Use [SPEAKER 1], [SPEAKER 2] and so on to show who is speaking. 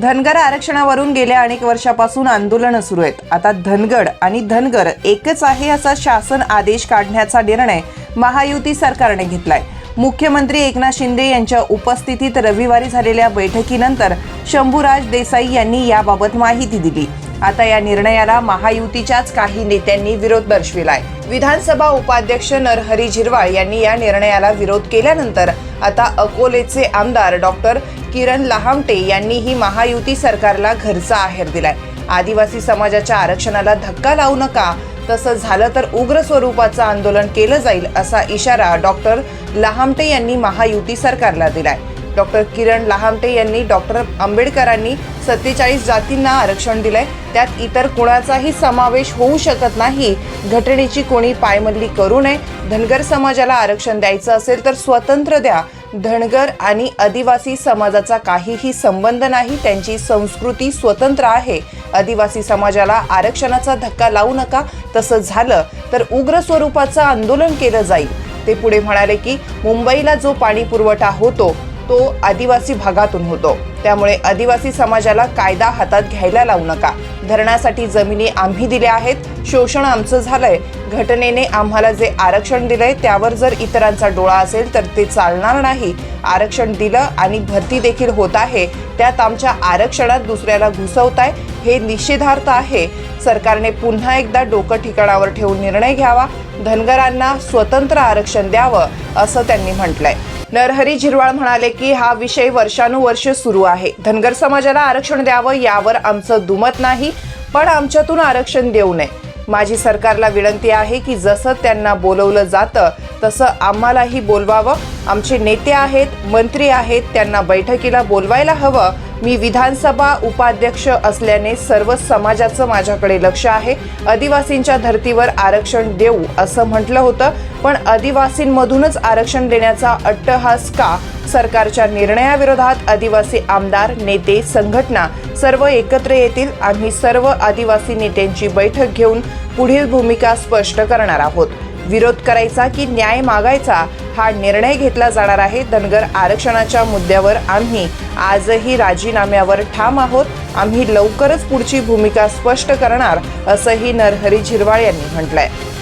[SPEAKER 1] धनगर आरक्षणावरून गेल्या अनेक वर्षापासून आंदोलनं सुरू आहेत. आता धनगड आणि धनगर एकच आहे असा शासन आदेश काढण्याचा निर्णय महायुती सरकारने घेतलाय. मुख्यमंत्री एकनाथ शिंदे यांच्या उपस्थितीत रविवारी झालेल्या बैठकीनंतर शंभूराज देसाई यांनी याबाबत माहिती दिली. आता या निर्णयाला महायुतीच्याच काही नेत्यांनी विरोध दर्शविलाय. विधानसभा उपाध्यक्ष नरहरी झिरवाळ यांनी या निर्णयाला विरोध केल्यानंतर आता अकोलेचे आमदार डॉक्टर किरण लहामटे यांनीही महायुती सरकारला घरचा आहेर दिलाय. आदिवासी समाजाच्या आरक्षणाला धक्का लावू नका तसं झालं तर उग्र स्वरूपाचं आंदोलन केलं जाईल असा इशारा डॉक्टर लहामटे यांनी महायुती सरकारला दिलाय. डॉक्टर किरण लहामटे यांनी डॉक्टर आंबेडकरांनी सत्तेचाळीस जातींना आरक्षण दिलंय. त्यात इतर कुणाचाही समावेश होऊ शकत नाही. घटनेची कोणी पायमल्ली करू नये. धनगर समाजाला आरक्षण द्यायचं असेल तर स्वतंत्र द्या. धनगर आणि आदिवासी समाजाचा काहीही संबंध नाही. त्यांची संस्कृती स्वतंत्र आहे. आदिवासी समाजाला आरक्षणाचा धक्का लावू नका. तसं झालं तर उग्र स्वरूपाचं आंदोलन केलं जाईल. ते पुढे म्हणाले की मुंबईला जो पाणी पुरवठा होतो तो आदिवासी भागातून होतो. त्यामुळे आदिवासी समाजाला कायदा हातात घ्यायला लावू नका. धरणासाठी जमिनी आम्ही दिल्या आहेत. शोषण आमचं झालंय. घटनेने आम्हाला जे आरक्षण दिलंय त्यावर जर इतरांचा डोळा असेल तर ते चालणार नाही. आरक्षण दिलं आणि भरती देखील होत आहे. त्यात आमच्या आरक्षणात दुसऱ्याला घुसवताय हे निषेधार्थ आहे. सरकारने पुन्हा एकदा डोकं ठिकाणावर ठेवून निर्णय घ्यावा. धनगरांना स्वतंत्र आरक्षण द्यावं असं त्यांनी म्हटलंय. नरहरी झिरवाळ म्हणाले की हा विषय वर्षानुवर्ष सुरू आहे. धनगर समाजाला आरक्षण द्यावं यावर आमचं दुमत नाही पण आमच्यातून आरक्षण देऊ नये. माझी सरकारला विनंती आहे की जसं त्यांना बोलवलं जातं तसं आम्हालाही बोलवावं. आमचे नेते आहेत मंत्री आहेत त्यांना बैठकीला बोलवायला हवं मी विधानसभा उपाध्यक्ष असल्याने सर्व समाजाचं माझ्याकडे लक्ष आहे. आदिवासींच्या धर्तीवर आरक्षण देऊ असं म्हटलं होतं. पण आदिवासींमधूनच आरक्षण देण्याचा अट्टहास का? सरकारच्या निर्णयाविरोधात आदिवासी आमदार नेते संघटना सर्व एकत्र येतील. आम्ही सर्व आदिवासी नेत्यांची बैठक घेऊन पुढील भूमिका स्पष्ट करणार आहोत. विरोध करायचा की न्याय मागायचा? हा निर्णय घेतला जाणार आहे. धनगर आरक्षणाच्या मुद्द्यावर आम्ही आजही राजीनाम्यावर ठाम आहोत. आम्ही लवकरच पुढची भूमिका स्पष्ट करणार असंही नरहरी झिरवाळ यांनी म्हटलंय.